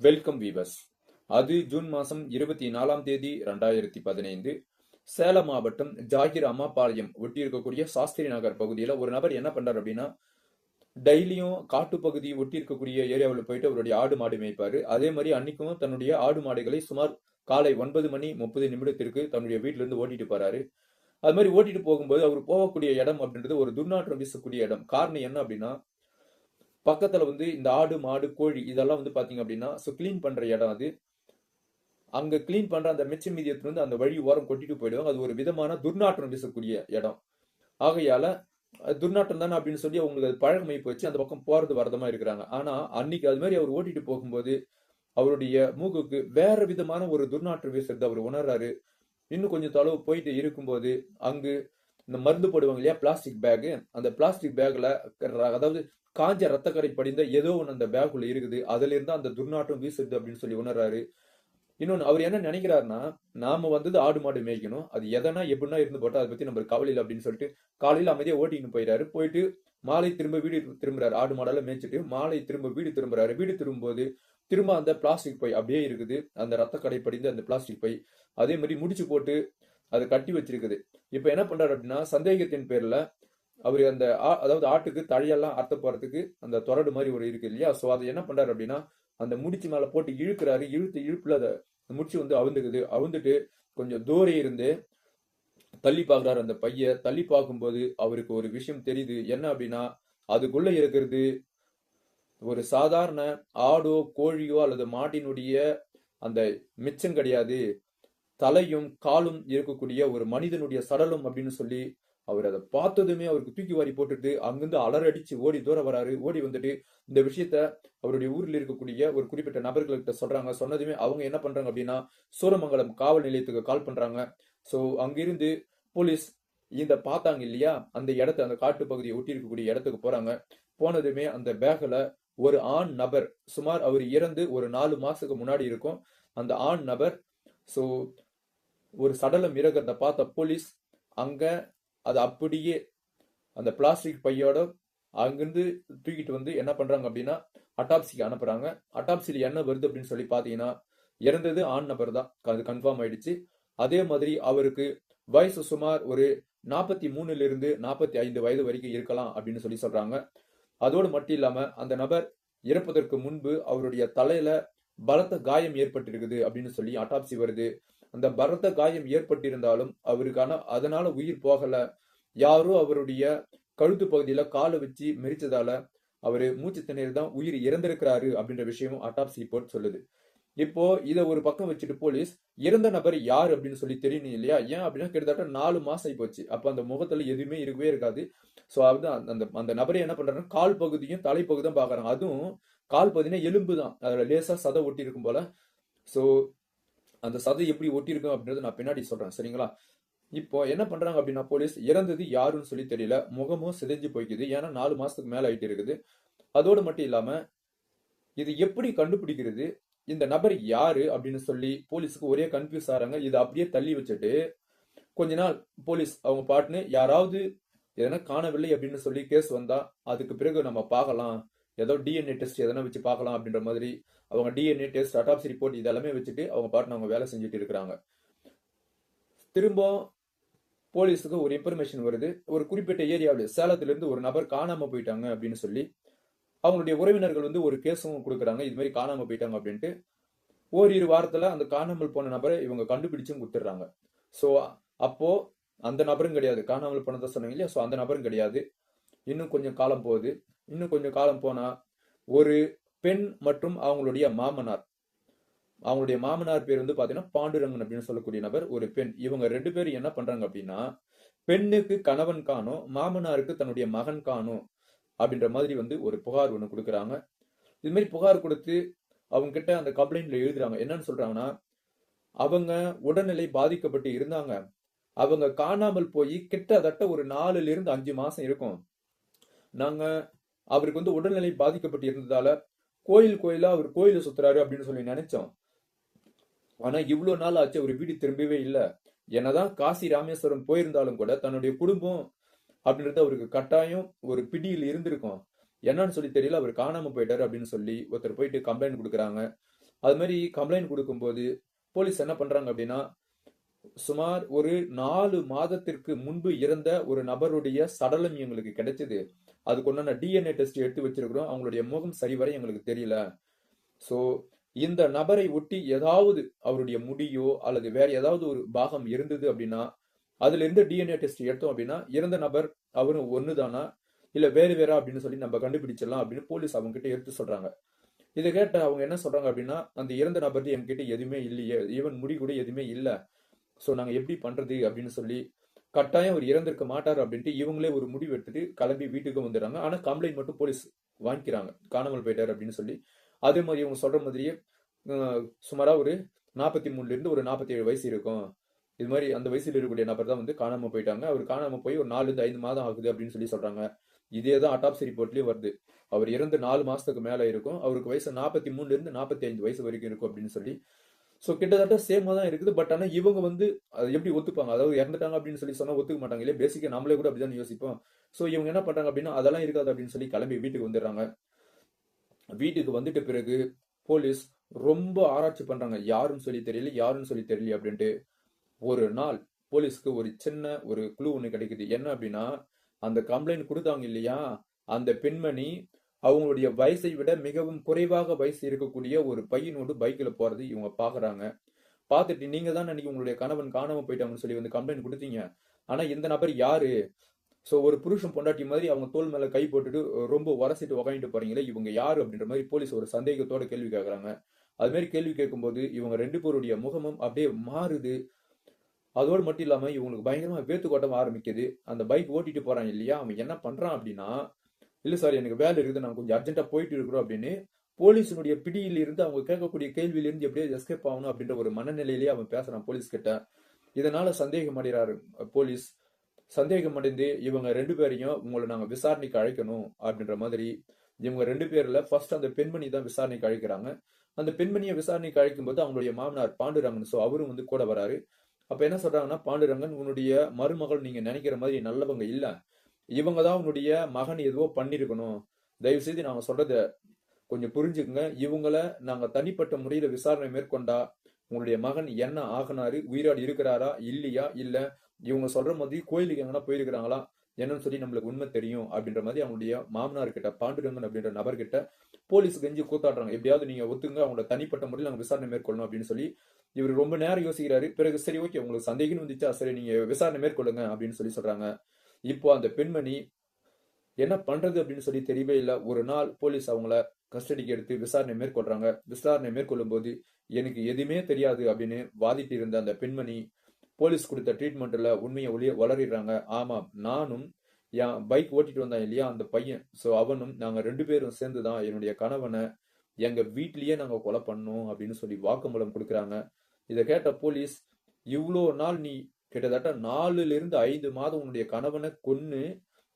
Welcome viewers அது June மாதம் இருபத்தி நாலாம் தேதி ரெண்டாயிரத்தி பதினைந்து. சேலம் மாவட்டம் ஜாகிர் அம்மாபாளையம் ஒட்டி இருக்கக்கூடிய சாஸ்திரி நகர் பகுதியில் ஒரு நபர் என்ன பண்றாரு அப்படின்னா டெய்லியும் காட்டுப்பகுதி ஒட்டி இருக்கக்கூடிய ஏரியாவில் போயிட்டு அவருடைய ஆடு மாடு மேய்ப்பாரு. அதே மாதிரி அன்னைக்கும் தன்னுடைய ஆடு மாடுகளை சுமார் காலை ஒன்பது மணி முப்பது நிமிடத்திற்கு தன்னுடைய வீட்டில இருந்து ஓட்டிட்டு போறாரு. அது மாதிரி ஓட்டிட்டு போகும்போது அவர் போகக்கூடிய இடம் அப்படின்றது ஒரு துர்நாற்றம் வீசக்கூடிய இடம். காரணம் என்ன அப்படின்னா பக்கத்தில் வந்து இந்த ஆடு மாடு கோழி இதெல்லாம் வந்து பார்த்தீங்க அப்படின்னா ஸோ க்ளீன் பண்ணுற இடம் அது. அங்கே க்ளீன் பண்ணுற அந்த மிச்ச மீதியத்துல வந்து அந்த வழி ஓரம் கொட்டிட்டு போயிடுவாங்க. அது ஒரு விதமான துர்நாற்றம் வீசக்கூடிய இடம். ஆகையால துர்நாற்றம் தானே அப்படின்னு சொல்லி அவங்களுக்கு அது பழகமை போச்சு. அந்த பக்கம் போகிறது வரதமாக இருக்கிறாங்க. ஆனால் அன்னைக்கு அது மாதிரி அவர் ஓட்டிட்டு போகும்போது அவருடைய மூக்குக்கு வேற விதமான ஒரு துர்நாற்றம் வீசுறது அவர் உணர்றாரு. இன்னும் கொஞ்சம் தொலைவு போயிட்டு இருக்கும்போது அங்கு இந்த மருந்து போடுவாங்க இல்லையா பிளாஸ்டிக் பேக் அந்த பிளாஸ்டிக் பேக்ல அதாவது காஞ்ச ரத்தக்கரை படிந்த ஏதோ ஒன்று அந்த பேக்குள்ள இருக்குது. அதுல இருந்து அந்த துர்நாற்றம் வீசுது அப்படின்னு சொல்லி உணர்றாரு. இன்னொன்று அவர் என்ன நினைக்கிறாருன்னா நாம வந்தது ஆடு மாடு மேய்க்கணும். அது எதனா எப்படின்னா இருந்து போட்டா அதை பத்தி நம்ம கவலை இல்லை அப்படின்னு சொல்லிட்டு காலையில் அமைதியாக ஓட்டின்னு போயிடாரு போயிட்டு மாலை திரும்ப வீடு திரும்புறாரு. ஆடு மாடெல்லாம் மேய்ச்சிட்டு மாலை திரும்ப வீடு திரும்புறாரு. வீடு திரும்பும்போது திரும்ப அந்த பிளாஸ்டிக் பை அப்படியே இருக்குது. அந்த ரத்த கடை படிந்து அந்த பிளாஸ்டிக் பை. அதே மாதிரி முடிச்சு போட்டு அதை கட்டி வச்சிருக்குது. இப்போ என்ன பண்றாரு அப்படின்னா சந்தேகத்தின் பேர்ல அவர் அந்த ஆ- அதாவது ஆட்டுக்கு தழையெல்லாம் அறுத்த போறதுக்கு அந்த தொடடு மாதிரி ஒரு இருக்கு இல்லையா? ஸோ அதை என்ன பண்றாரு அப்படின்னா அந்த முடிச்சு மேல போட்டு இழுக்கிறாரு. இழுத்து இழுப்புல அதை முடிச்சு வந்து அவுந்துக்குது அவுந்துட்டு கொஞ்சம் தூரம் இருந்து தள்ளி பார்க்குறாரு அந்த பைய தள்ளி பார்க்கும்போது அவருக்கு ஒரு விஷயம் தெரியுது. என்ன அப்படின்னா அதுக்குள்ள இருக்கிறது ஒரு சாதாரண ஆடோ கோழியோ அல்லது மாட்டினுடைய அந்த மிச்சம் கிடையாது. தலையும் காலும் இருக்கக்கூடிய ஒரு மனிதனுடைய சடலம் அப்படின்னு சொல்லி அவர் அதை பார்த்ததுமே அவருக்கு தூக்கி வாரி போட்டுட்டு அங்கிருந்து அலறடிச்சு ஓடி தூரம் வராரு. ஓடி வந்துட்டு இந்த விஷயத்த அவருடைய ஊரில் இருக்கக்கூடிய ஒரு குறிப்பிட்ட நபர்கள்கிட்ட சொல்றாங்க. சொன்னதுமே அவங்க என்ன பண்றாங்க அப்படின்னா சூரமங்கலம் காவல் நிலையத்துக்கு கால் பண்றாங்க. ஸோ அங்கிருந்து போலீஸ் இந்த பார்த்தாங்க இல்லையா? அந்த இடத்த அந்த காட்டு பகுதியை ஒட்டி இருக்கக்கூடிய இடத்துக்கு போறாங்க. போனதுமே அந்த பேக்ல ஒரு ஆண் நபர் சுமார் அவர் இறந்து ஒரு நாலு மாசத்துக்கு முன்னாடி இருக்கும். அந்த ஆண் நபர் ஸோ ஒரு சடலம் இறக்கிறத பார்த்த போலீஸ் அங்க அது அப்படியே அந்த பிளாஸ்டிக் பையோட அங்கிருந்து தூக்கிட்டு வந்து என்ன பண்றாங்க அப்படின்னா அட்டாப்சிக்கு அனுப்புறாங்க. அட்டாப்சியில் என்ன வருது அப்படின்னு சொல்லி பார்த்தீங்கன்னா இறந்தது ஆண் நபர் தான். அது கன்ஃபார்ம் ஆயிடுச்சு. அதே மாதிரி அவருக்கு வயசு சுமார் ஒரு நாற்பத்தி மூணுல இருந்து நாற்பத்தி ஐந்து வயது வரைக்கும் இருக்கலாம் அப்படின்னு சொல்லி சொல்றாங்க. அதோடு மட்டும் இல்லாம அந்த நபர் இறப்பதற்கு முன்பு அவருடைய தலையில பலத்த காயம் ஏற்பட்டிருக்குது அப்படின்னு சொல்லி அட்டாப்சி வருது. அந்த பரத்த காயம் ஏற்பட்டிருந்தாலும் அவருக்கான அதனால உயிர் போகல. யாரோ அவருடைய கழுத்து பகுதியில காலை வச்சு மெரிச்சதால அவரு மூச்சு திணறி தான் உயிர் இறந்திருக்கிறாரு அப்படின்ற விஷயமும் அட்டாப்சி ரிப்போர்ட் சொல்லுது. இப்போ இதை ஒரு பக்கம் வச்சுட்டு போலீஸ் இறந்த நபர் யார் அப்படின்னு சொல்லி தெரியணும் இல்லையா? ஏன் அப்படின்னா கிட்டத்தட்ட நாலு மாசம் போச்சு அப்ப அந்த முகத்துல எதுவுமே இருக்கவே இருக்காது. ஸோ அது அந்த அந்த நபரை என்ன பண்றாருன்னா கால் பகுதியும் தலைப்பகுதி தான் பாக்குறாங்க அதுவும் கால் பகுதினா எலும்பு தான். அதுல லேசா சதை ஒட்டி இருக்கும் போல. ஸோ அந்த சதை எப்படி ஒட்டியிருக்கும் அப்படின்றத நான் பின்னாடி சொல்றேன் சரிங்களா? இப்போ என்ன பண்றாங்க அப்படின்னா போலீஸ் இறந்தது யாருன்னு சொல்லி தெரியல முகமும் சிதைஞ்சு போய்க்குது. ஏன்னா நாலு மாசத்துக்கு மேல ஆயிட்டு இருக்குது. அதோடு மட்டும் இல்லாம இது எப்படி கண்டுபிடிக்கிறது? இந்த நபர் யாரு அப்படின்னு சொல்லி போலீஸுக்கு ஒரே கன்ஃபியூஸ் ஆறாங்க. இதை அப்படியே தள்ளி வச்சுட்டு கொஞ்ச நாள் போலீஸ் அவங்க பாட்டுன்னு யாராவது எதனா காணவில்லை அப்படின்னு சொல்லி கேஸ் வந்தா அதுக்கு பிறகு நம்ம பார்க்கலாம். ஏதோ டிஎன்ஏ டெஸ்ட் எதனா வச்சு பார்க்கலாம் அப்படின்ற மாதிரி அவங்க டிஎன்ஏ டெஸ்ட் அட்டாப்சி ரிப்போர்ட் இதெல்லாமே வச்சுட்டு அவங்க பாட்டு அவங்க வேலை செஞ்சுட்டு இருக்கிறாங்க. திரும்ப போலீஸுக்கு ஒரு இன்ஃபர்மேஷன் வருது. ஒரு குறிப்பிட்ட ஏரியாவில் சேலத்துலேருந்து ஒரு நபர் காணாமல் போயிட்டாங்க அப்படின்னு சொல்லி அவங்களுடைய உறவினர்கள் வந்து ஒரு கேஸும் கொடுக்குறாங்க. இது மாதிரி காணாமல் போயிட்டாங்க அப்படின்ட்டு ஓரிரு வாரத்தில் அந்த காணாமல் போன நபரை இவங்க கண்டுபிடிச்சும் கொடுத்துட்றாங்க. ஸோ அப்போ அந்த நபரும் கிடையாது. காணாமல் போனதை சொன்னாங்க இல்லையா? ஸோ அந்த நபரும் கிடையாது. இன்னும் கொஞ்சம் காலம் போகுது. இன்னும் கொஞ்சம் காலம் போனால் ஒரு பெண் மற்றும் அவங்களுடைய மாமனார். அவங்களுடைய மாமனார் பேர் வந்து பாத்தீங்கன்னா பாண்டுரங்கன் அப்படின்னு சொல்லக்கூடிய நபர் ஒரு பெண். இவங்க ரெண்டு பேரும் என்ன பண்றாங்க அப்படின்னா பெண்ணுக்கு கணவன் காணும் மாமனாருக்கு தன்னுடைய மகன் காணும் அப்படின்ற மாதிரி வந்து ஒரு புகார் ஒன்று கொடுக்குறாங்க. இது மாதிரி புகார் கொடுத்து அவங்க கிட்ட அந்த கம்ப்ளைண்ட்ல எழுதுறாங்க. என்னன்னு சொல்றாங்கன்னா அவங்க உடல்நிலை பாதிக்கப்பட்டு இருந்தாங்க. அவங்க காணாமல் போய் கிட்டத்தட்ட ஒரு நாலுல இருந்து அஞ்சு மாசம் இருக்கும். நாங்க அவருக்கு வந்து உடல்நிலை பாதிக்கப்பட்டு இருந்ததால கோயில் கோயிலா அவர் கோயில சுத்துறாரு அப்படின்னு சொல்லி நினைச்சோம். ஆனா இவ்வளவு நாள் ஆச்சு அவர் வீடு திரும்பவே இல்லை. என்னதான் காசி ராமேஸ்வரம் போயிருந்தாலும் கூட தன்னுடைய குடும்பம் அப்படின்றது அவருக்கு கட்டாயம் ஒரு பிடியில் இருந்திருக்கும். என்னன்னு சொல்லி தெரியல அவர் காணாம போயிட்டாரு அப்படின்னு சொல்லி ஒருத்தர் போயிட்டு கம்ப்ளைண்ட் கொடுக்குறாங்க. அது மாதிரி கம்ப்ளைண்ட் கொடுக்கும்போது போலீஸ் என்ன பண்றாங்க அப்படின்னா சுமார் ஒரு நாலு மாதத்திற்கு முன்பு இறந்த ஒரு நபருடைய சடலம் எங்களுக்கு கிடைச்சது. அதுக்கு ஒன்றான டிஎன்ஏ டெஸ்ட் எடுத்து வச்சிருக்கிறோம். அவங்களுடைய முகம் சரிவர எங்களுக்கு தெரியல. ஸோ இந்த நபரை ஒட்டி ஏதாவது அவருடைய முடியோ அல்லது வேற ஏதாவது ஒரு பாகம் இருந்தது அப்படின்னா அதுல இருந்து டிஎன்ஏ டெஸ்ட் எடுத்தோம் அப்படின்னா இறந்த நபர் அவரும் ஒன்றுதானா இல்லை வேறு வேறா அப்படின்னு சொல்லி நம்ம கண்டுபிடிச்சிடலாம் அப்படின்னு போலீஸ் அவங்க கிட்ட எடுத்து சொல்றாங்க. இதை கேட்ட அவங்க என்ன சொல்றாங்க அப்படின்னா அந்த இறந்த நபர் என்கிட்ட எதுவுமே இல்லையே. ஈவன் முடி கூட எதுவுமே இல்லை. ஸோ நாங்கள் எப்படி பண்றது அப்படின்னு சொல்லி கட்டாயம் அவர் இறந்திருக்க மாட்டார் அப்படின்ட்டு இவங்களே ஒரு முடிவு எடுத்துட்டு கிளம்பி வீட்டுக்கு வந்துடுறாங்க. ஆனால் கம்ப்ளைண்ட் மட்டும் போலீஸ் வாங்கிக்கிறாங்க. காணாமல் போயிட்டார் அப்படின்னு சொல்லி. அதே மாதிரி இவங்க சொல்ற மாதிரியே சுமாராக ஒரு நாற்பத்தி மூணுல இருந்து ஒரு நாற்பத்தி ஏழு வயசு இருக்கும். இது மாதிரி அந்த வயசில் இருக்கக்கூடிய நபர் தான் வந்து காணாமல் போயிட்டாங்க. அவர் காணாமல் போய் ஒரு நாலுலேருந்து ஐந்து மாதம் ஆகுது அப்படின்னு சொல்லி சொல்றாங்க. இதே தான் அட்டாப்சி ரிப்போர்ட்லேயும் வருது. அவர் இறந்து நாலு மாசத்துக்கு மேலே இருக்கும். அவருக்கு வயசு நாற்பத்தி மூணுல இருந்து நாற்பத்தி ஐந்து வயசு வரைக்கும் இருக்கும் அப்படின்னு சொல்லி ஸோ கிட்டத்தட்ட சேமாக தான் இருக்குது. பட் ஆனால் இவங்க வந்து அதை எப்படி ஒத்துப்பாங்க? அதாவது இறந்துட்டாங்க அப்படின்னு சொல்லி சொன்னால் ஒத்துக்க மாட்டாங்க. இல்லையா? பேசிக்கா நம்மளே கூட அப்படிதான் யோசிப்போம். ஸோ இவங்க என்ன பண்ணுறாங்க அப்படின்னா அதெல்லாம் இருக்காது அப்படின்னு சொல்லி கிளம்பி வீட்டுக்கு வந்துடுறாங்க. வீட்டுக்கு வந்துட்ட பிறகு போலீஸ் ரொம்ப ஆராய்ச்சி பண்ணுறாங்க யாருன்னு சொல்லி தெரியல யாருன்னு சொல்லி தெரியல அப்படின்ட்டு. ஒரு நாள் போலீஸ்க்கு ஒரு சின்ன ஒரு குழு ஒன்று கிடைக்குது. என்ன அப்படின்னா அந்த கம்ப்ளைண்ட் கொடுத்தாங்க இல்லையா? அந்த பெண்மணி அவங்களுடைய வயசை விட மிகவும் குறைவாக வயசு இருக்கக்கூடிய ஒரு பையனோடு பைக்கில் போறது இவங்க பாக்குறாங்க. பார்த்துட்டு நீங்க தான் அன்னைக்கு உங்களுடைய கணவன் காணாம போயிட்டாங்கன்னு சொல்லி வந்து கம்ப்ளைண்ட் கொடுத்தீங்க. ஆனா இந்த நபர் யாரு? ஸோ ஒரு புருஷன் பொண்டாட்டி மாதிரி அவங்க தோல் மேல கை போட்டுட்டு ரொம்ப உரசிட்டு உக்காந்துட்டு போறீங்களே இவங்க யாரு அப்படின்ற மாதிரி போலீஸ் ஒரு சந்தேகத்தோட கேள்வி கேட்கறாங்க அது மாதிரி கேள்வி கேட்கும்போது இவங்க ரெண்டு பேருடைய முகமும் அப்படியே மாறுது. அதோடு மட்டும் இல்லாம இவங்களுக்கு பயங்கரமா வேத்து கொட்டம் ஆரம்பிக்குது. அந்த பைக் ஓட்டிட்டு போறான் இல்லையா? அவன் என்ன பண்றான் அப்படின்னா இல்லை சார் எனக்கு வேலை இருக்குது நான் கொஞ்சம் அர்ஜென்ட்டாக போயிட்டு இருக்கிறோம் அப்படின்னு போலீஸினுடைய பிடியில் இருந்து அவங்க கேட்கக்கூடிய கேள்வியிலிருந்து எப்படியோ எஸ்கேப் ஆகணும் அப்படின்ற ஒரு மனநிலையிலேயே அவன் பேசுறான் போலீஸ் கிட்ட. இதனால சந்தேகம் அடைகிறாரு போலீஸ். சந்தேகம் அடைந்து இவங்க ரெண்டு பேரையும் உங்களை நாங்கள் விசாரணைக்கு அழைக்கணும் அப்படின்ற மாதிரி இவங்க ரெண்டு பேர்ல ஃபர்ஸ்ட் அந்த பெண்மணி தான் விசாரணைக்கு அழைக்கிறாங்க. அந்த பெண்மணியை விசாரணைக்கு அழைக்கும் போது அவங்களுடைய மாமனார் பாண்டுரங்கன் ஸோ அவரும் வந்து கூட வராரு. அப்ப என்ன சொல்றாங்கன்னா பாண்டுரங்கன் உன்னுடைய மருமகள் நீங்க நினைக்கிற மாதிரி நல்லவங்க இல்லை. இவங்க தான் உன்னுடைய மகன் எதுவோ பண்ணிருக்கணும். தயவு செய்து நாங்க சொல்றத கொஞ்சம் புரிஞ்சுக்குங்க. இவங்கள நாங்க தனிப்பட்ட முறையில விசாரணை மேற்கொண்டா உங்களுடைய மகன் என்ன ஆகினாரு உயிரோடு இருக்கிறாரா இல்லையா இல்ல இவங்க சொல்ற மாதிரி கோயிலுக்கு எங்கன்னா போயிருக்கிறாங்களா என்னன்னு சொல்லி நம்மளுக்கு உண்மை தெரியும் அப்படின்ற மாதிரி அவங்களுடைய மாமனார் கிட்ட பாண்டுரங்கன் அப்படின்ற நபர்கிட்ட போலீஸ் கெஞ்சி கூத்தாடுறாங்க. எப்படியாவது நீங்க ஒத்துங்க அவங்கள தனிப்பட்ட முறையில் நாங்கள் விசாரணை மேற்கொள்ளணும் அப்படின்னு சொல்லி இவர் ரொம்ப நேரம் யோசிக்கிறாரு. பிறகு சரி ஓகே உங்களுக்கு சந்தேகம் வந்துச்சா சரி நீங்க விசாரணை மேற்கொள்ளுங்க அப்படின்னு சொல்லி சொல்றாங்க. இப்போ அந்த பெண்மணி என்ன பண்றது அப்படின்னு சொல்லி தெரியவே இல்லை. ஒரு நாள் போலீஸ் அவங்கள கஸ்டடிக்கு எடுத்து விசாரணை மேற்கொள்றாங்க. விசாரணை மேற்கொள்ளும் போது எனக்கு எதுவுமே தெரியாது அப்படின்னு வாதிட்டு இருந்த அந்த பெண்மணி போலீஸ் கொடுத்த ட்ரீட்மெண்ட்ல உண்மையை ஒளிய வளரிடுறாங்க. ஆமாம் நானும் என் பைக் ஓட்டிட்டு வந்தான் இல்லையா அந்த பையன். ஸோ அவனும் நாங்கள் ரெண்டு பேரும் சேர்ந்து தான் என்னுடைய கணவனை எங்க வீட்லயே நாங்கள் கொலை பண்ணோம் அப்படின்னு சொல்லி வாக்குமூலம் கொடுக்குறாங்க. இதை கேட்ட போலீஸ் இவ்வளோ நாள் நீ கிட்டத்தட்ட நாலுல இருந்து ஐந்து மாதம் உன்னுடைய கணவனை கொன்னு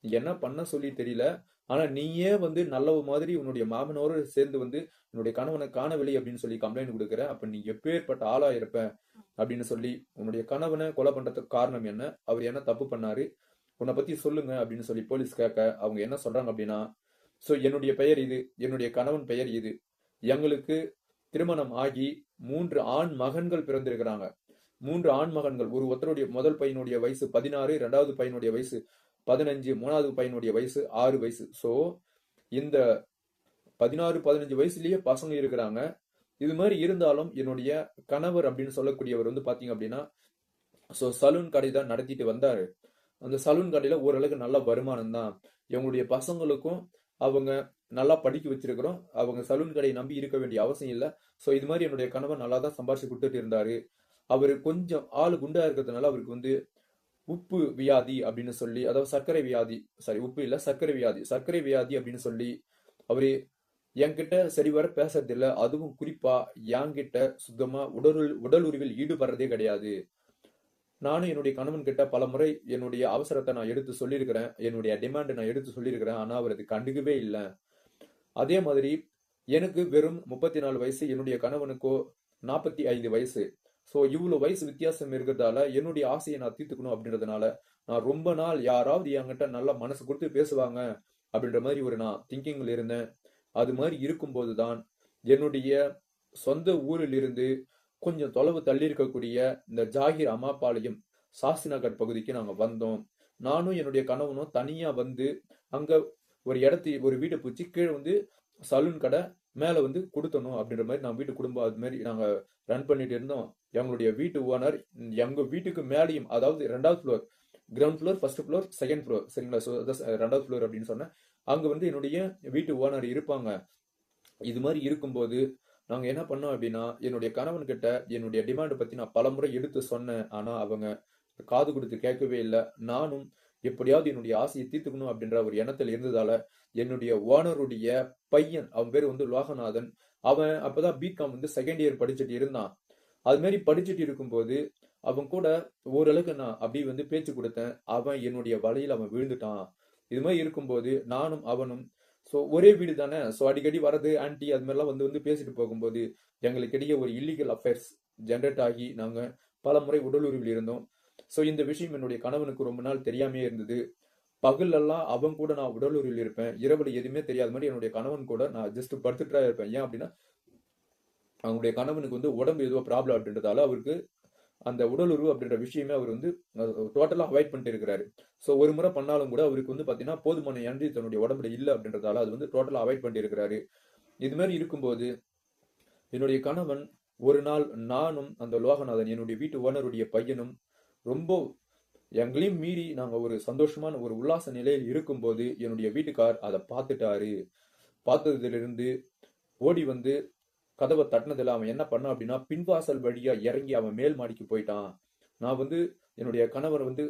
என்ன பண்ண சொல்லி தெரியல. ஆனா நீயே வந்து நல்லவ மாதிரி உன்னுடைய மாமனோடு சேர்ந்து வந்து உன்னுடைய கணவனை காணவில்லை அப்படின்னு சொல்லி கம்ப்ளைண்ட் கொடுக்குற. அப்ப நீ எப்பேற்பட்ட ஆளா இருப்ப அப்படின்னு சொல்லி உன்னுடைய கணவனை கொலை பண்றதுக்கு காரணம் என்ன? அவர் என்ன தப்பு பண்ணாரு? உன்னை பத்தி சொல்லுங்க அப்படின்னு சொல்லி போலீஸ் கேட்க அவங்க என்ன சொல்றாங்க அப்படின்னா சோ என்னுடைய பெயர் இது. என்னுடைய கணவன் பெயர் இது. எங்களுக்கு திருமணம் ஆகி மூன்று ஆண் மகன்கள் பிறந்திருக்கிறாங்க. மூன்று ஆண் மகன்கள் ஒரு ஒருத்தருடைய முதல் பையனுடைய வயசு பதினாறு இரண்டாவது பையனுடைய வயசு பதினஞ்சு மூணாவது பையனுடைய வயசு ஆறு வயசு. ஸோ இந்த பதினாறு பதினஞ்சு வயசுலயே பசங்க இருக்கிறாங்க. இது மாதிரி இருந்தாலும் என்னுடைய கணவர் அப்படின்னு சொல்லக்கூடியவர் வந்து பாத்தீங்க அப்படின்னா ஸோ சலூன் கடை தான் நடத்திட்டு வந்தாரு. அந்த சலூன் கடையில ஓரளவுக்கு நல்ல வருமானம் தான். இவங்களுடைய பசங்களுக்கும் அவங்க நல்லா படிக்க வச்சிருக்கிறோம். அவங்க சலூன் கடையை நம்பி இருக்க வேண்டிய அவசியம் இல்லை. ஸோ இது மாதிரி என்னுடைய கணவர் நல்லா தான் சம்பாரிச்சு கொடுத்துட்டு இருந்தாரு. அவர் கொஞ்சம் ஆள் குண்டா இருக்கிறதுனால அவருக்கு வந்து உப்பு வியாதி அப்படின்னு சொல்லி அதாவது சர்க்கரை வியாதி சாரி உப்பு இல்ல சர்க்கரை வியாதி சர்க்கரை வியாதி அப்படின்னு சொல்லி அவரு என்கிட்ட சரிவர பேசுறது அதுவும் குறிப்பா என்கிட்ட சுத்தமா உடல் உடல் உறவில் ஈடுபடுறதே கிடையாது. நானும் என்னுடைய கணவன் கிட்ட பல முறை என்னுடைய அவசரத்தை நான் எடுத்து சொல்லியிருக்கிறேன். என்னுடைய டிமாண்ட் நான் எடுத்து சொல்லியிருக்கிறேன். ஆனா அவர் அது கண்டுக்கவே இல்லை. அதே மாதிரி எனக்கு வெறும் முப்பத்தி நாலு வயசு என்னுடைய கணவனுக்கோ நாற்பத்தி ஐந்து வயசு. ஸோ இவ்வளோ வயசு வித்தியாசம் இருக்கிறதால என்னுடைய ஆசையை நான் தீர்த்துக்கணும் அப்படின்றதுனால நான் ரொம்ப நாள் யாராவது என்கிட்ட நல்லா மனசு கொடுத்து பேசுவாங்க அப்படின்ற மாதிரி ஒரு நான் திங்கிங்கில் இருந்தேன். அது மாதிரி இருக்கும்போது தான் என்னுடைய சொந்த ஊரில் இருந்து கொஞ்சம் தொலைவு தள்ளி இருக்கக்கூடிய இந்த ஜாகிர் அம்மாபாளையம் சாஸ்தி நகர் பகுதிக்கு நாங்கள் வந்தோம். நானும் என்னுடைய கணவனும் தனியாக வந்து அங்கே ஒரு இடத்தை ஒரு வீட்டை பிடிச்சி கீழே வந்து சலூன் கடை மேலே வந்து கொடுத்தணும் அப்படின்ற மாதிரி நான் வீட்டு குடும்பம் அது மாதிரி நாங்கள் ரன் பண்ணிட்டு இருந்தோம். எங்களுடைய வீட்டு ஓனர் எங்க வீட்டுக்கு மேலேயும் அதாவது ரெண்டாவது floor ground floor first floor second floor சரிங்களா? ஸோ ரெண்டாவது ஃப்ளோர் அப்படின்னு சொன்னேன். அங்க வந்து என்னுடைய வீட்டு ஓனர் இருப்பாங்க. இது மாதிரி இருக்கும்போது நாங்கள் என்ன பண்ணோம் அப்படின்னா என்னுடைய கணவன் கிட்ட என்னுடைய டிமாண்டை பத்தி நான் பலமுறை எடுத்து சொன்னேன். ஆனா அவங்க காது கொடுத்து கேட்கவே இல்லை. நானும் எப்படியாவது என்னுடைய ஆசையை தீர்த்துக்கணும் அப்படின்ற ஒரு எண்ணத்தில் இருந்ததால என்னுடைய ஓனருடைய பையன் அவன் பேர் வந்து லோகநாதன். அவன் அப்பதான் பிகாம் வந்து செகண்ட் இயர் படிச்சுட்டு இருந்தான். அது மாதிரி படிச்சுட்டு இருக்கும்போது அவன் கூட ஓரளவுக்கு நான் அப்படி வந்து பேச்சு கொடுத்தேன். அவன் என்னுடைய வலையில் அவன் விழுந்துட்டான். இது மாதிரி இருக்கும்போது நானும் அவனும் ஸோ ஒரே வீடு தானே ஸோ அடிக்கடி வரது ஆன்டி அது மாதிரிலாம் வந்து வந்து பேசிட்டு போகும்போது எங்களுக்கு இடையே ஒரு இல்லீகல் அஃபேர்ஸ் ஜென்ரேட் ஆகி நாங்கள் பல முறை உடலுறவில் இருந்தோம் ஸோ இந்த விஷயம் என்னுடைய கணவனுக்கு ரொம்ப நாள் தெரியாமே இருந்தது. பகல்லெல்லாம் அவன் கூட நான் உடலுறவில் இருப்பேன். இரவுல எதுவுமே தெரியாத மாதிரி என்னுடைய கணவன் கூட நான் ஜஸ்ட் படுத்துட்டா இருப்பேன். ஏன் அப்படின்னா அவங்களுடைய கணவனுக்கு வந்து உடம்பு ஏதோ ப்ராப்ளம் அப்படின்றதால அவருக்கு அந்த உடலுறவு அப்படின்ற விஷயமே அவர் வந்து டோட்டலாக அவாய்ட் பண்ணிட்டு இருக்கிறாரு. ஸோ ஒரு முறை பண்ணாலும் கூட அவருக்கு வந்து பார்த்தீங்கன்னா போதுமான எனர்ஜி தன்னுடைய உடம்புல இல்லை அப்படின்றதால அது வந்து டோட்டலாக அவாய்ட் பண்ணிட்டு இருக்கிறாரு. இது மாதிரி இருக்கும்போது என்னுடைய கணவன் ஒரு நாள் நானும் அந்த லோகநாதன் என்னுடைய வீட்டு ஓனருடைய பையனும் ரொம்ப எங்களையும் மீறி நாங்கள் ஒரு சந்தோஷமான ஒரு உல்லாச நிலையில் இருக்கும்போது என்னுடைய வீட்டுக்கார் அதை பார்த்துட்டாரு. பார்த்ததிலிருந்து ஓடி வந்து கதவை தட்டினதில்லை அவன் என்ன பண்ணான் அப்படின்னா பின்வாசல் வழியாக இறங்கி அவன் மேல் மாடிக்கு போயிட்டான். நான் வந்து என்னுடைய கணவர் வந்து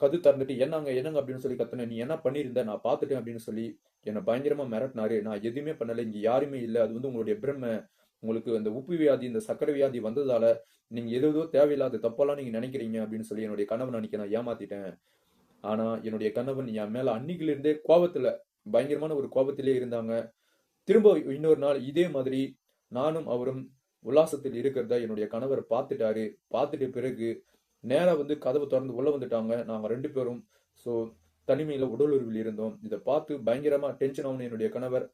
கது திறந்துட்டு என்னங்க என்னங்க? அப்படின்னு சொல்லி கத்துனேன் நீ என்ன பண்ணியிருந்த? நான் பார்த்துட்டேன் அப்படின்னு சொல்லி என்னை பயங்கரமாக மிரட்டினாரு. நான் எதுவுமே பண்ணலை இங்கே யாருமே இல்லை. அது வந்து உங்களுடைய பிரம்ம உங்களுக்கு அந்த உப்பு வியாதி இந்த சக்கரை வியாதி வந்ததால நீங்க எது ஏதோ தேவையில்லாத தப்பெல்லாம் நீங்க நினைக்கிறீங்க அப்படின்னு சொல்லி என்னுடைய கணவன் அன்னைக்கு நான் ஏமாத்திட்டேன். ஆனா என்னுடைய கணவன் என் மேல அன்னைக்குல இருந்தே கோபத்துல பயங்கரமான ஒரு கோபத்திலே இருந்தாங்க. திரும்ப இன்னொரு நாள் இதே மாதிரி நானும் அவரும் உல்லாசத்தில் இருக்கிறத என்னுடைய கணவர் பார்த்துட்டாரு. பார்த்துட்டு பிறகு நேராக வந்து கதவை திறந்து உள்ள வந்துட்டாங்க. நாங்கள் ரெண்டு பேரும். ஸோ தனிமையில் உடலுறவில் இருந்தோம். இதை பார்த்து பயங்கரமாக டென்ஷன் ஆகணும் என்னுடைய கணவர்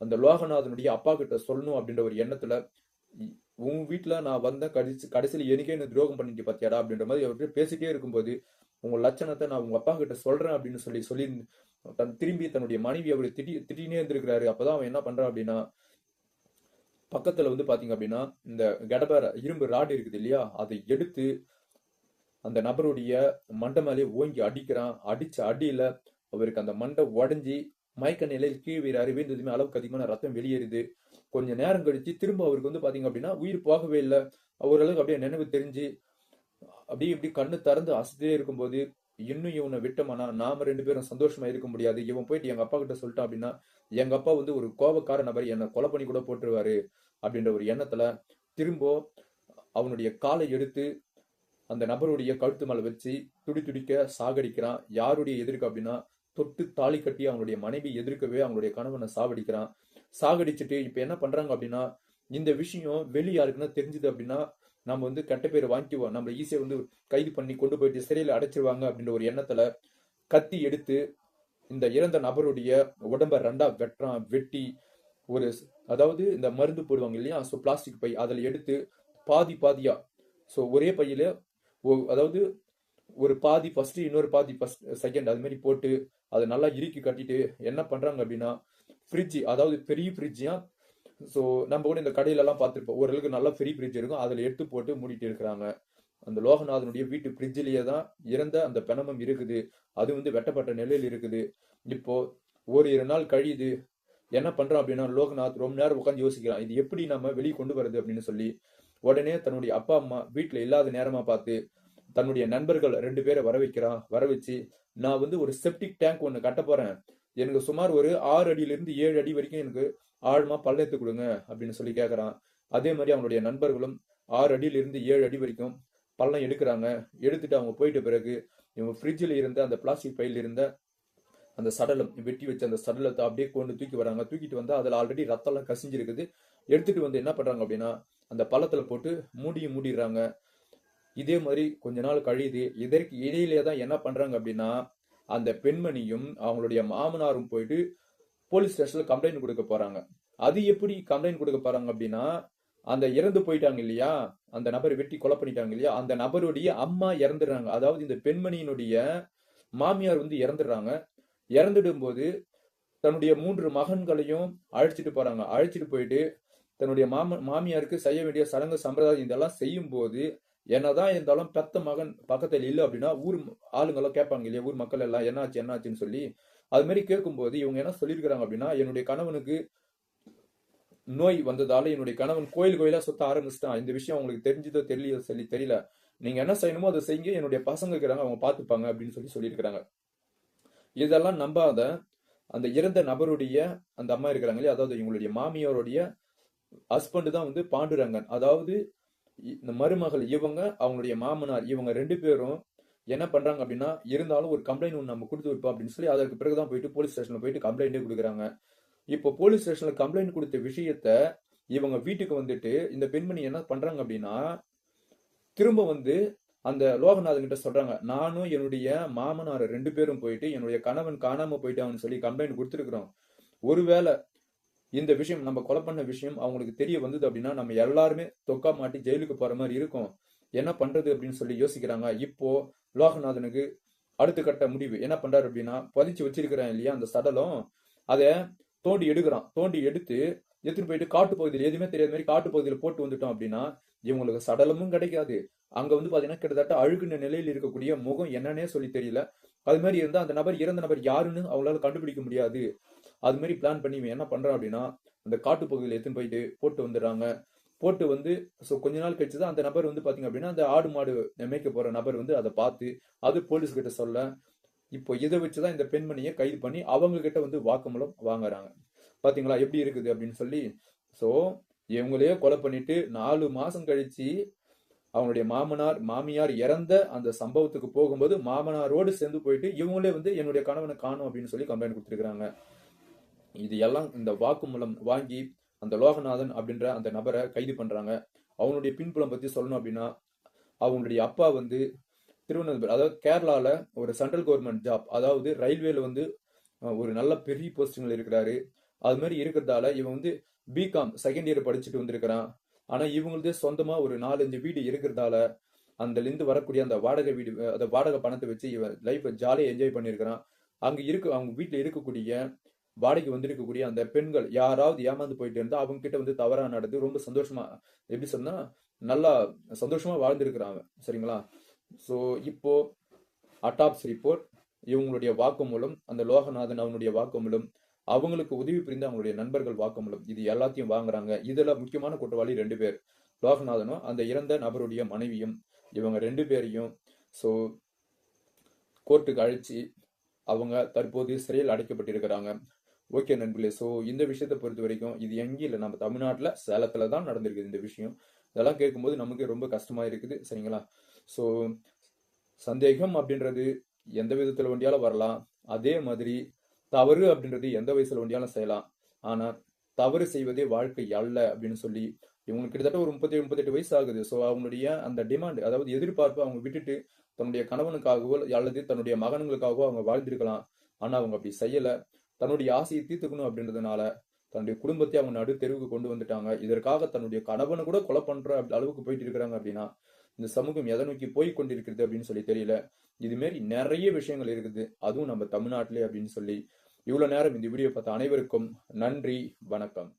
அந்த லோகநாதனுடைய அப்பா கிட்ட சொல்லணும் அப்படின்ற ஒரு எண்ணத்துல உன் வீட்டில் நான் வந்த கடைசி கடைசியில் எனக்கே என்ன துரோகம் பண்ணிட்டு பார்த்தியாடா அப்படின்ற மாதிரி அவர்கிட்ட பேசிட்டே இருக்கும்போது உங்க லட்சணத்தை நான் உங்க அப்பா கிட்ட சொல்றேன் அப்படின்னு சொல்லி சொல்லி தன் திரும்பி தன்னுடைய மனைவி அவர் திட்டி திட்டினே இருந்திருக்கிறாரு. அப்பதான் அவன் என்ன பண்றான் அப்படின்னா பக்கத்துல வந்து பாத்தீங்க அப்படின்னா இந்த கடப்பார இரும்பு ராடு இருக்குது இல்லையா? அதை எடுத்து அந்த நபருடைய மண்டை மேலே ஓங்கி அடிக்கிறான். அடிச்ச அடியில அவருக்கு அந்த மண்டை உடஞ்சி மயக்க நிலையில் கீழ் வீராரு வீழ்ந்ததுமே அளவுக்கு அதிகமான ரத்தம் வெளியேறுது. கொஞ்ச நேரம் கழிச்சு திரும்ப அவருக்கு வந்து பாத்தீங்க அப்படின்னா உயிர் போகவே இல்லை. ஓரளவுக்கு அப்படியே நினைவு தெரிஞ்சு அப்படியே இப்படி கண்ணு திறந்து அசதியே இருக்கும்போது இன்னும் இவனை விட்டோம்னா நாம ரெண்டு பேரும் சந்தோஷமா இருக்க முடியாது. இவன் போயிட்டு எங்க அப்பா கிட்ட சொல்லிட்டான் அப்படின்னா எங்க அப்பா வந்து ஒரு கோபக்கார நபர் என்னை கொலை பண்ணி கூட போட்டுருவாரு அப்படின்ற ஒரு எண்ணத்துல திரும்ப அவனுடைய காலை எடுத்து அந்த நபருடைய கழுத்து மேல வச்சு துடி துடிக்க சாகடிக்கிறான். யாருடைய எதிர்க்கு அப்படின்னா தொட்டு தாலி கட்டி அவனுடைய மனைவி எதிர்க்கவே அவனுடைய கணவனை சாவடிக்கிறான். சாகடிச்சுட்டு இப்போ என்ன பண்ணுறாங்க அப்படின்னா இந்த விஷயம் வெளி யாருக்குன்னா தெரிஞ்சுது அப்படின்னா நம்ம வந்து கெட்ட பேர் வாங்கிக்குவோம். நம்மளை ஈஸியாக வந்து கைது பண்ணி கொண்டு போயிட்டு சிறையில் அடைச்சிருவாங்க அப்படின்ற ஒரு எண்ணத்தில் கத்தி எடுத்து இந்த இறந்த நபருடைய உடம்ப ரெண்டா வெட்டுறான் வெட்டி ஒரு அதாவது இந்த மருந்து போடுவாங்க இல்லையா? ஸோ பிளாஸ்டிக் பை அதில் எடுத்து பாதி பாதியா ஸோ ஒரே பையில அதாவது ஒரு பாதி ஃபர்ஸ்ட் இன்னொரு பாதி ஃபர்ஸ்ட் செகண்ட் அது மாதிரி போட்டு அதை நல்லா இறுக்கி கட்டிட்டு என்ன பண்றாங்க அப்படின்னா ஃப்ரிட்ஜ் அதாவது பெரிய ஃப்ரிட்ஜா ஸோ நம்ம கூட இந்த கடையிலலாம் பார்த்துருப்போம். ஓரளவுக்கு நல்ல பெரிய ஃப்ரிட்ஜ் இருக்கும். அதில் எடுத்து போட்டு மூடிட்டு இருக்கிறாங்க. அந்த லோகநாதனுடைய வீட்டு ஃப்ரிட்ஜிலேயே தான் இறந்த அந்த பிணமம் இருக்குது. அது வந்து வெட்டப்பட்ட நிலையில் இருக்குது. இப்போ இரு நாள் கழியுது. என்ன பண்ணுறோம் அப்படின்னா லோகநாத் ரொம்ப நேரம் உட்காந்து யோசிக்கிறான். இது எப்படி நம்ம வெளியே கொண்டு வருது அப்படின்னு சொல்லி. உடனே தன்னுடைய அப்பா அம்மா வீட்டில் இல்லாத நேரமாக பார்த்து தன்னுடைய நண்பர்கள் ரெண்டு பேரை வர வைக்கிறான் வர வச்சு நான் வந்து ஒரு செப்டிக் டேங்க் ஒன்று கட்ட போகிறேன் எனக்கு சுமார் ஒரு ஆறு அடியிலிருந்து ஏழு அடி வரைக்கும் எனக்கு ஆழமா பள்ளத்து கொடுங்க அப்படின்னு சொல்லி கேட்கறான் அதே மாதிரி அவனுடைய நண்பர்களும் ஆறு அடியிலிருந்து ஏழு அடி வரைக்கும் பள்ளம் எடுக்கிறாங்க. எடுத்துட்டு அவங்க போயிட்ட பிறகு இவங்க ஃப்ரிட்ஜில் இருந்த அந்த பிளாஸ்டிக் பையில் இருந்த அந்த சடலம் வெட்டி வச்ச அந்த சடலத்தை அப்படியே கொண்டு தூக்கி வராங்க. தூக்கிட்டு வந்தா அதுல ஆல்ரெடி ரத்தம்லாம் கசிஞ்சிருக்குது. எடுத்துட்டு வந்து என்ன பண்றாங்க அப்படின்னா அந்த பள்ளத்துல போட்டு மூடியும் மூடிடுறாங்க. இதே மாதிரி கொஞ்ச நாள் கழியுது. இதற்கு இடையிலே தான் என்ன பண்றாங்க அப்படின்னா அந்த பெண்மணியும் அவங்களுடைய மாமனாரும் போயிட்டு போலீஸ் ஸ்டேஷன்ல கம்ப்ளைண்ட் கொடுக்க போறாங்க. அது எப்படி கம்ப்ளைண்ட் கொடுக்க போறாங்க அப்படின்னா அந்த இறந்து போயிட்டாங்க இல்லையா? அந்த நபரை வெட்டி கொலை பண்ணிட்டாங்க இல்லையா? அந்த நபருடைய அம்மா இறந்துடுறாங்க. அதாவது இந்த பெண்மணியினுடைய மாமியார் வந்து இறந்துடுறாங்க. இறந்துடும் போது தன்னுடைய மூன்று மகன்களையும் அழைச்சிட்டு போறாங்க. அழைச்சிட்டு போயிட்டு தன்னுடைய மாம மாமியாருக்கு செய்ய வேண்டிய சடங்கு சம்பிரதாயம் இதெல்லாம் செய்யும் போது என்னதான் இருந்தாலும் பெத்த மகன் பக்கத்தில் இல்லை அப்படின்னா ஊர் ஆளுங்கெல்லாம் கேட்பாங்க இல்லையா? ஊர் மக்கள் எல்லாம் என்னாச்சு என்னாச்சுன்னு சொல்லி. அது மாதிரி கேட்கும்போது இவங்க என்ன சொல்லியிருக்கிறாங்க அப்படின்னா என்னுடைய கணவனுக்கு நோய் வந்ததால என்னுடைய கணவன் கோயில் கோயிலா சுத்த ஆரம்பிச்சிட்டான். இந்த விஷயம் உங்களுக்கு தெரிஞ்சதோ தெரியலையோ சொல்லி தெரியல. நீங்க என்ன செய்யணுமோ அதை செய்யுங்க. என்னுடைய பசங்க இருக்கிறாங்க அவங்க பார்த்துப்பாங்க அப்படின்னு சொல்லி சொல்லியிருக்கிறாங்க. இதெல்லாம் நம்பாத அந்த இறந்த நபருடைய அந்த அம்மா இருக்கிறாங்க இல்லையா? அதாவது இவங்களுடைய மாமியாருடைய ஹஸ்பண்ட் தான் வந்து பாண்டுரங்கன். அதாவது இந்த மருமகள் இவங்க அவங்களுடைய மாமனார் இவங்க ரெண்டு பேரும் என்ன பண்றாங்க அப்படின்னா இருந்தாலும் ஒரு கம்ப்ளைண்ட் ஒன்று நம்ம கொடுத்து வைப்போம் அப்படின்னு சொல்லி அதற்கு பிறகுதான் போயிட்டு போலீஸ் ஸ்டேஷன்ல போயிட்டு கம்ப்ளைண்டே கொடுக்குறாங்க. இப்போ போலீஸ் ஸ்டேஷன்ல கம்ப்ளைண்ட் கொடுத்த விஷயத்த இவங்க வீட்டுக்கு வந்துட்டு இந்த பெண்மணி என்ன பண்றாங்க அப்படின்னா திரும்ப வந்து அந்த லோகநாதன் கிட்ட சொல்றாங்க நானும் என்னுடைய மாமனார் ரெண்டு பேரும் போயிட்டு என்னுடைய கணவன் காணாம போயிட்டான்னு சொல்லி கம்ப்ளைண்ட் கொடுத்துருக்குறோம். ஒருவேளை இந்த விஷயம் நம்ம கொலை பண்ண விஷயம் அவங்களுக்கு தெரிய வந்தது அப்படின்னா நம்ம எல்லாருமே தொக்கா மாட்டி ஜெயிலுக்கு போற மாதிரி இருக்கும். என்ன பண்றது அப்படின்னு சொல்லி யோசிக்கிறாங்க. இப்போ லோகநாதனுக்கு அடுத்த கட்ட முடிவு. என்ன பண்றாரு அப்படின்னா பதிச்சு வச்சிருக்கிறான் இல்லையா அந்த சடலம். அதை தோண்டி எடுக்கிறான். தோண்டி எடுத்து எடுத்துட்டு போயிட்டு காட்டு பகுதியில் எதுவுமே தெரியாத மாதிரி காட்டு பகுதியில் போட்டு வந்துட்டோம் அப்படின்னா இவங்களுக்கு சடலமும் கிடைக்காது. அங்க வந்து பாத்தீங்கன்னா கிட்டத்தட்ட அழுகுன நிலையில் இருக்கக்கூடிய முகம் என்னன்னே சொல்லி தெரியல. அது மாதிரி இருந்தா அந்த நபர் இறந்த நபர் யாருன்னு அவங்களால கண்டுபிடிக்க முடியாது. அது மாதிரி பிளான் பண்ணி இவன் என்ன பண்றான் அப்படின்னா அந்த காட்டுப்பகுதியில் எடுத்துன்னு போயிட்டு போட்டு வந்துடுறாங்க. போட்டு வந்து ஸோ கொஞ்ச நாள் கழிச்சு தான் அந்த நபர் வந்து பாத்தீங்க அப்படின்னா அந்த ஆடு மாடு மேய்க்க போற நபர் வந்து அதை பார்த்து அது போலீஸ் கிட்ட சொல்ல இப்போ இதை வச்சுதான் இந்த பெண்மணியை கைது பண்ணி அவங்க கிட்ட வந்து வாக்குமூலம் வாங்குறாங்க. பாத்தீங்களா? எப்படி இருக்குது அப்படின்னு சொல்லி ஸோ இவங்களையே கொலை பண்ணிட்டு நாலு மாசம் கழிச்சு அவங்களுடைய மாமனார் மாமியார் இறந்த அந்த சம்பவத்துக்கு போகும்போது மாமனாரோடு சேர்ந்து போயிட்டு இவங்களே வந்து என்னுடைய கணவனை காணும் அப்படின்னு சொல்லி கம்ப்ளைண்ட் கொடுத்துருக்காங்க இது எல்லாம் இந்த வாக்குமூலம் வாங்கி அந்த லோகநாதன் அப்படின்ற அந்த நபரை கைது பண்றாங்க. அவனுடைய பின்புலம் பத்தி சொல்லணும் அப்படின்னா அவங்களுடைய அப்பா வந்து திருவனந்தபுரம் அதாவது கேரளால ஒரு சென்ட்ரல் கவர்மெண்ட் ஜாப் அதாவது ரயில்வேல வந்து ஒரு நல்ல பெரிய போஸ்டிங்ல இருக்கிறாரு. அது மாதிரி இருக்கிறதால இவன் வந்து பிகாம் செகண்ட் இயர் படிச்சுட்டு வந்திருக்கிறான். ஆனா இவங்களது சொந்தமா ஒரு நாலஞ்சு வீடு இருக்கிறதால அந்த இருந்து வரக்கூடிய அந்த வாடகை வீடு அந்த வாடகை பணத்தை வச்சு இவன் லைஃப்பை ஜாலியாக என்ஜாய் பண்ணியிருக்கிறான். அங்க இருக்க அவங்க வீட்டுல இருக்கக்கூடிய வாடகை வந்திருக்கக்கூடிய அந்த பெண்கள் யாராவது ஏமாந்து போயிட்டு இருந்தா அவங்க கிட்ட வந்து தவறா நடந்து ரொம்ப சந்தோஷமா எப்படி சொன்னா நல்லா சந்தோஷமா வாழ்ந்திருக்கிறாங்க. சரிங்களா? ஸோ இப்போ அட்டாப்ஸ் ரிப்போர்ட் இவங்களுடைய வாக்குமூலம் அந்த லோகநாதன் அவனுடைய வாக்குமூலம் அவங்களுக்கு உதவி புரிந்த அவங்களுடைய நண்பர்கள் வாக்குமூலம் இது எல்லாத்தையும் வாங்குறாங்க. இதுல முக்கியமான குற்றவாளி ரெண்டு பேர். லோகநாதனும் அந்த இறந்த நபருடைய மனைவியும் இவங்க ரெண்டு பேரையும் ஸோ கோர்ட்டுக்கு அழைச்சி அவங்க தற்போது சிறையில் அடைக்கப்பட்டிருக்கிறாங்க. ஓகே நண்பர்களே ஸோ இந்த விஷயத்தை பொறுத்த வரைக்கும் இது எங்கேயும் இல்லை நம்ம தமிழ்நாட்டில் சேலத்தில் தான் நடந்திருக்குது இந்த விஷயம். இதெல்லாம் கேட்கும்போது நமக்கு ரொம்ப கஷ்டமாக இருக்குது சரிங்களா? ஸோ சந்தேகம் அப்படின்றது எந்த விதத்தில் வண்டியாலும் வரலாம் அதே மாதிரி தவறு அப்படின்றது எந்த வயசில் வண்டியாலும் செய்யலாம். ஆனால் தவறு செய்வதே வாழ்க்கை அல்ல அப்படின்னு சொல்லி இவங்களுக்கு கிட்டத்தட்ட ஒரு முப்பத்தி முப்பத்தெட்டு வயசு ஆகுது. ஸோ அவங்களுடைய அந்த டிமாண்ட் அதாவது எதிர்பார்ப்பு அவங்க விட்டுட்டு தன்னுடைய கணவனுக்காகவோ அல்லது தன்னுடைய மகன்களுக்காகவோ அவங்க வாழ்ந்திருக்கலாம். ஆனால் அவங்க அப்படி செய்யலை. தன்னுடைய ஆசையை தீர்த்துக்கணும் அப்படின்றதுனால தன்னுடைய குடும்பத்தை அவங்க நடு தெருவுக்கு கொண்டு வந்துட்டாங்க. இதற்காக தன்னுடைய கணவனை கூட கொலை பண்ற அளவுக்கு போயிட்டு இருக்கிறாங்க அப்படின்னா இந்த சமூகம் எதை நோக்கி போய் கொண்டிருக்கிறது அப்படின்னு சொல்லி தெரியல. இது மாரி நிறைய விஷயங்கள் இருக்குது. அதுவும் நம்ம தமிழ்நாட்டிலே அப்படின்னு சொல்லி இவ்வளவு நேரம் இந்த வீடியோ பார்த்த அனைவருக்கும் நன்றி வணக்கம்.